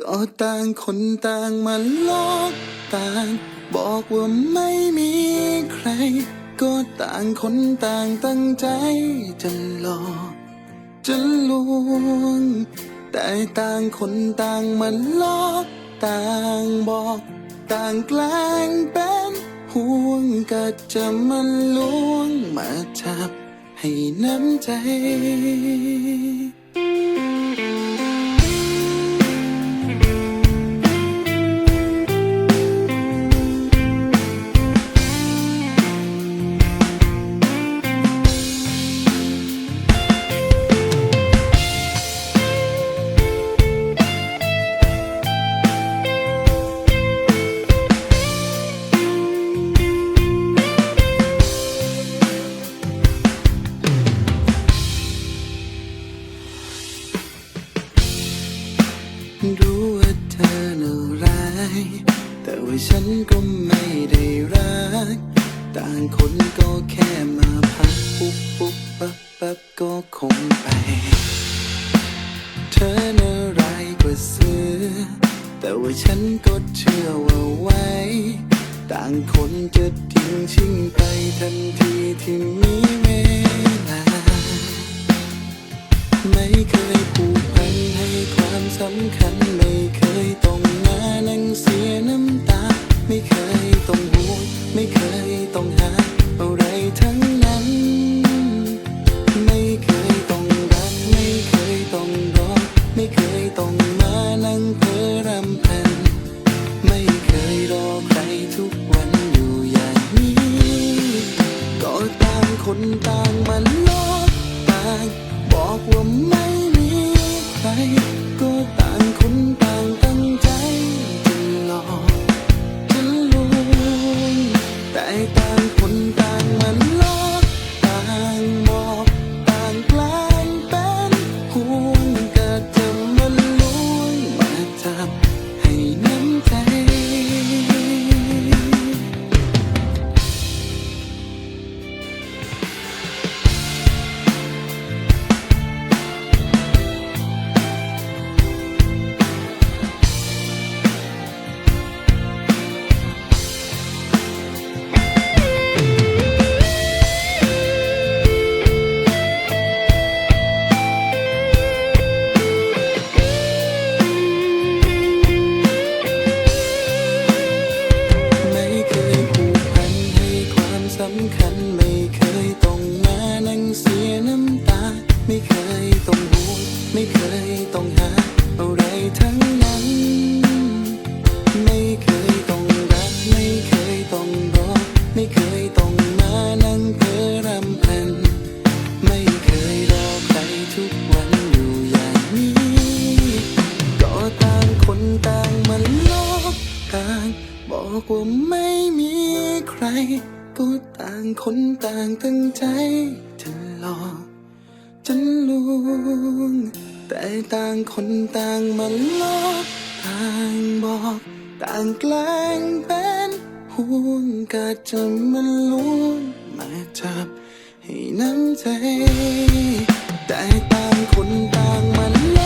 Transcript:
ก็ต่างคนต่างมาลอกต่าง บอกว่าไม่มีใคร ก็ต่างคนต่างตั้งใจจะหลอกจะลวง แต่ต่างคนต่างมาลอกต่างบอก ต่างแกล้งเป็นห่วงก็จะมาลวงมาจับให้น้ำใจ รู้ว่าเธอน่าร้าย แต่ว่าฉันก็ไม่ได้รัก ต่างคนก็แค่มาพักปุ๊บปุ๊บปั๊บปั๊บก็คงไป เธอน่าร้ายกว่าเสือ แต่ว่าฉันก็เชื่อว่าไว้ ต่างคนจะทิ้งชิงไปทันทีที่มี สำคัญไม่เคยต้องมานั่งเสียน้ำตา ไม่เคยต้องห่วงไม่เคยต้องหาอะไรทั้งนั้น ไม่เคยต้องรักไม่เคยต้องรอไม่เคยต้องมานั่งเพ้อรำพัน ไม่เคยรอใครทุกวันอยู่อย่างนี้ ก็ตางคนตาม ม่มีใคร ก็ต่างคนต่างตั้งใจจะหลอกจะลวง แต่ต่างคนต่างมาลอกต่างบอก ต่างแกล้งเป็นห่วงก็จะมาลวงมาจับให้น้ำใจ แต่ต่างคนต่างมา